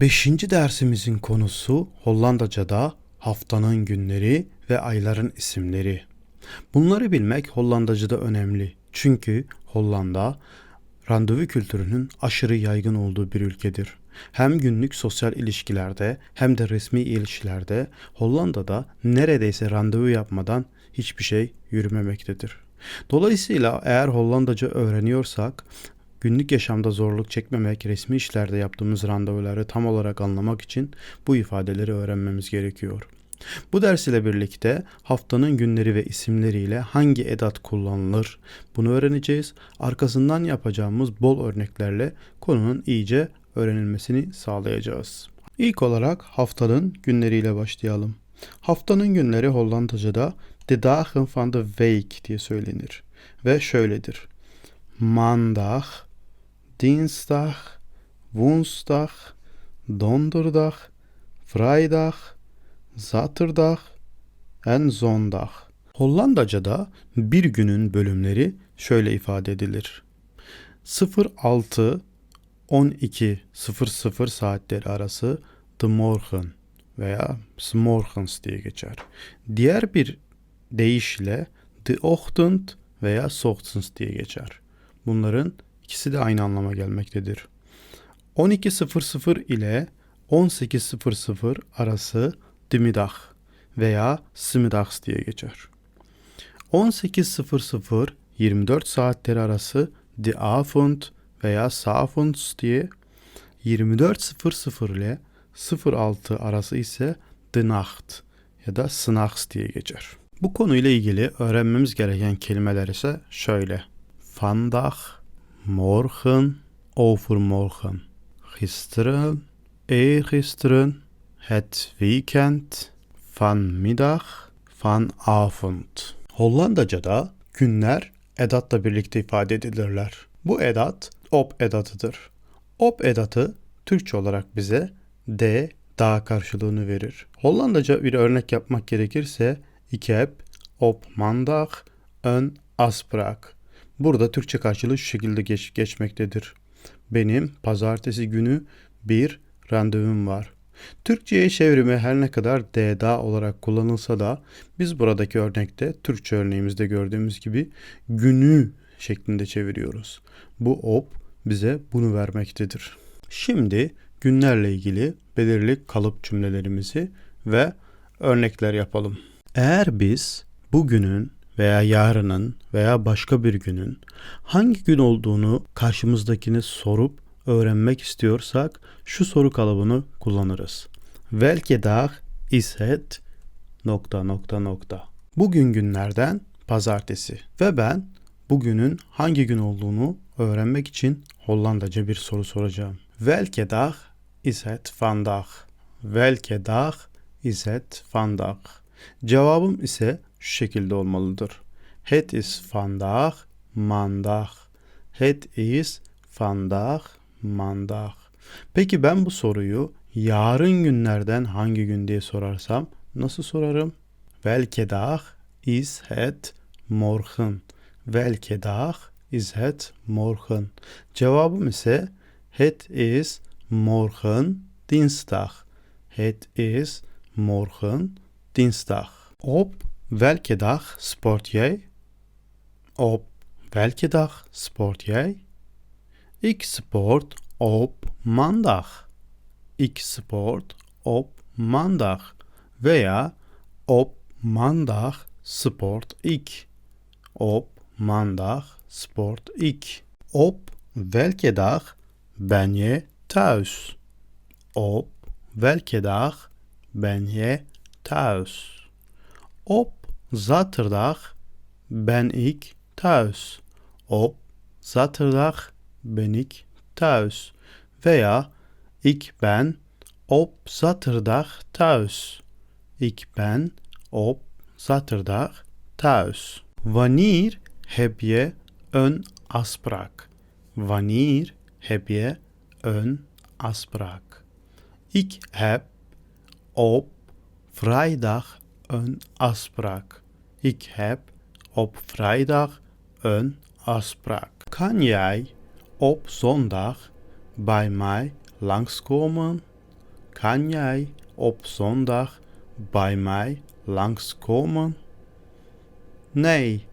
Beşinci dersimizin konusu Hollandaca'da haftanın günleri ve ayların isimleri. Bunları bilmek Hollandaca'da önemli. Çünkü Hollanda randevu kültürünün aşırı yaygın olduğu bir ülkedir. Hem günlük sosyal ilişkilerde hem de resmi ilişkilerde Hollanda'da neredeyse randevu yapmadan hiçbir şey yürümemektedir. Dolayısıyla eğer Hollandaca öğreniyorsak günlük yaşamda zorluk çekmemek, resmi işlerde yaptığımız randevuları tam olarak anlamak için bu ifadeleri öğrenmemiz gerekiyor. Bu ders ile birlikte haftanın günleri ve isimleriyle hangi edat kullanılır bunu öğreneceğiz. Arkasından yapacağımız bol örneklerle konunun iyice öğrenilmesini sağlayacağız. İlk olarak haftanın günleriyle başlayalım. Haftanın günleri Hollandaca'da de dagen van de week diye söylenir ve şöyledir. Maandag, dinsdag, woensdag, donderdag, vrijdag, zaterdag en zondag. Hollandaca'da bir günün bölümleri şöyle ifade edilir. 06 12.00 saatleri arası de morgen veya smorgens diye geçer. Diğer bir deyişle de ochtend veya ochtends diye geçer. Bunların ikisi de aynı anlama gelmektedir. 12.00 ile 18.00 arası de middag veya smiddags diye geçer. 18.00 24 saatleri arası de avond veya s'avonds diye 24.00 ile 06 arası ise de nacht ya da s'nachts diye geçer. Bu konuyla ilgili öğrenmemiz gereken kelimeler ise şöyle. Vandaag, morgen, overmorgen, gisteren, eergisteren, het weekend, vanmiddag, vanavond. Hollandaca'da günler edatla birlikte ifade edilirler. Bu edat op edatıdır. Op edatı Türkçe olarak bize de daha karşılığını verir. Hollandaca bir örnek yapmak gerekirse ik heb op maandag een afspraak. Burada Türkçe karşılığı şu şekilde geç, geçmektedir. Benim pazartesi günü bir randevum var. Türkçe'ye çevrimi her ne kadar DDA olarak kullanılsa da biz buradaki örnekte Türkçe örneğimizde gördüğümüz gibi günü şeklinde çeviriyoruz. Bu op bize bunu vermektedir. Şimdi günlerle ilgili belirli kalıp cümlelerimizi ve örnekler yapalım. Eğer biz bugünün veya yarının veya başka bir günün hangi gün olduğunu karşımızdakini sorup öğrenmek istiyorsak şu soru kalıbını kullanırız. Welke dag is het nokta nokta nokta. Bugün günlerden pazartesi ve ben bugünün hangi gün olduğunu öğrenmek için Hollandaca bir soru soracağım. Welke dag is het vandaag? Welke dag is het vandaag? Cevabım ise şu şekilde olmalıdır. Het is vandaag maandag. Het is vandaag maandag. Peki ben bu soruyu yarın günlerden hangi gün diye sorarsam nasıl sorarım? Welke dag is het morgen? Welke dag is het morgen? Cevabım ise het is morgen dinsdag. Het is morgen dinsdag. Op welke dag sport jij? Op welke dag sport jij? Ik sport op maandag. Ik sport op maandag. Veya op maandag sport ik. Op maandag sport ik. Op welke dag ben je thuis? Op welke dag ben je thuis? Op zaterdag ben ik thuis. Op zaterdag ben ik thuis. Veya ik ben op zaterdag thuis. Ik ben op zaterdag thuis. Wanneer heb je een afspraak? Wanneer heb je een afspraak? Ik heb op vrijdag een afspraak. Ik heb op vrijdag een afspraak. Kan jij op zondag bij mij langskomen? kan jij op zondag bij mij langskomen? Nee,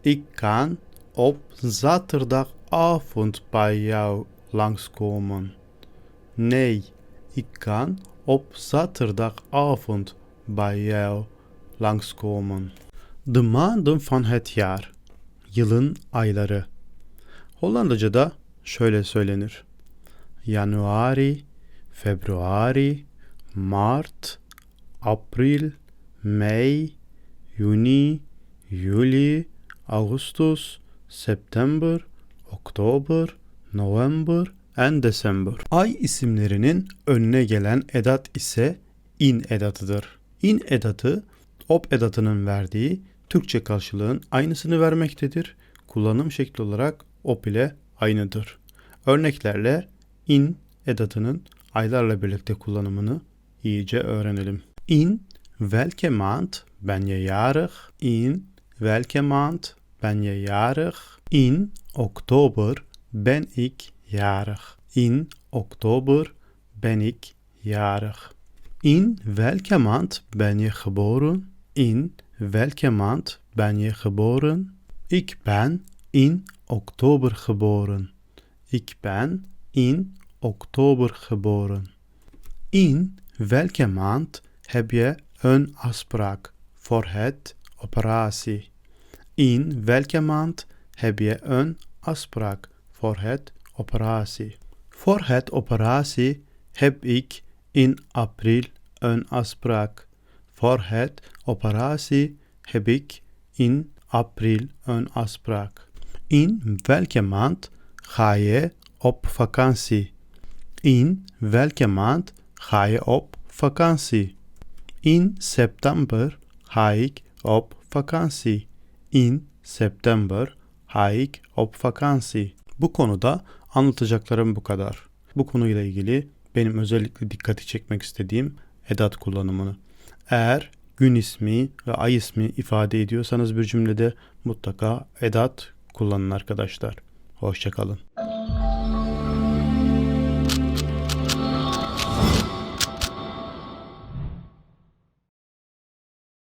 ik kan op zaterdagavond bij jou langskomen. Nee, ik kan op zaterdagavond bij jou langskomen. De maanden van het jaar. Yılın ayları. Hollandaca'da şöyle söylenir. Januari, Februari, Mart, April, Mei, Juni, Juli, Augustus, September, Oktober, November and December. Ay isimlerinin önüne gelen edat ise in edatıdır. In edatı op edatının verdiği Türkçe karşılığın aynısını vermektedir. Kullanım şekli olarak op ile aynıdır. Örneklerle in edatının aylarla birlikte kullanımını iyice öğrenelim. In welke maand ben je jarig? In welke maand ben je jarig? In oktober ben ik jarig. In oktober ben ik jarig. In welke maand ben je geboren? In welke maand ben je geboren? Ik ben in oktober geboren. Ik ben in oktober geboren. In welke maand heb je een afspraak voor het operatie? In welke maand heb je een afspraak voor het operatie? Voor het operatie heb ik in april een afspraak. Voor het operatie heb ik in april een afspraak. In welke maand ga je op vakantie? In welke maand ga je op vakantie? In september ga op vakantie. In september ga op vakantie. Bu konuda anlatacaklarım bu kadar. Bu konuyla ilgili benim özellikle dikkati çekmek istediğim edat kullanımını. Eğer gün ismi ve ay ismi ifade ediyorsanız bir cümlede mutlaka edat kullanın arkadaşlar. Hoşçakalın.